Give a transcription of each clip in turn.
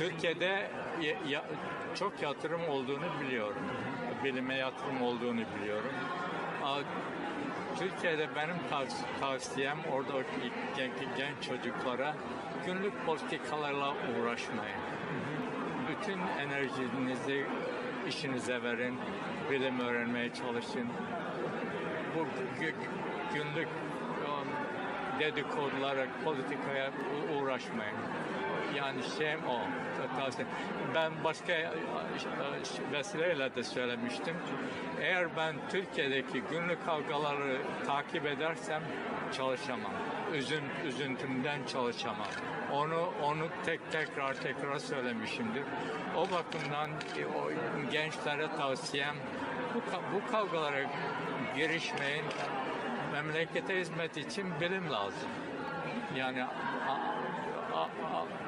Türkiye'de ya- çok yatırım olduğunu biliyorum. Bilime yatırım olduğunu biliyorum. Türkiye'de benim tav- tavsiyem orada genç, genç çocuklara günlük politikalarla uğraşmayın. Bütün enerjinizi işinize verin, bilim öğrenmeye çalışın. Bu gü- günlük dedikodulara, politikaya uğraşmayın. Yani şeyim o. Ben başka e, vesileyle de söylemiştim. Eğer ben Türkiye'deki günlük kavgaları takip edersem çalışamam. Üzün, üzüntümden çalışamam. Onu onu tek tekrar tekrar söylemişimdir. O bakımdan e, o gençlere tavsiyem bu, bu kavgalara girişmeyin. Memlekete hizmet için bilim lazım. Yani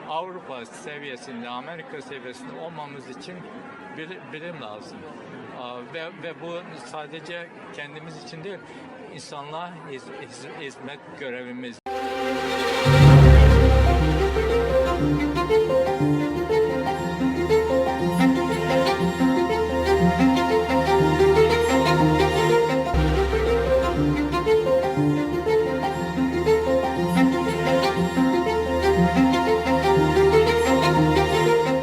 Avrupa seviyesinde, Amerika seviyesinde olmamız için bilim, lazım. Ve, ve bu sadece kendimiz için değil, insanlığa hiz- hiz- hizmet görevimiz.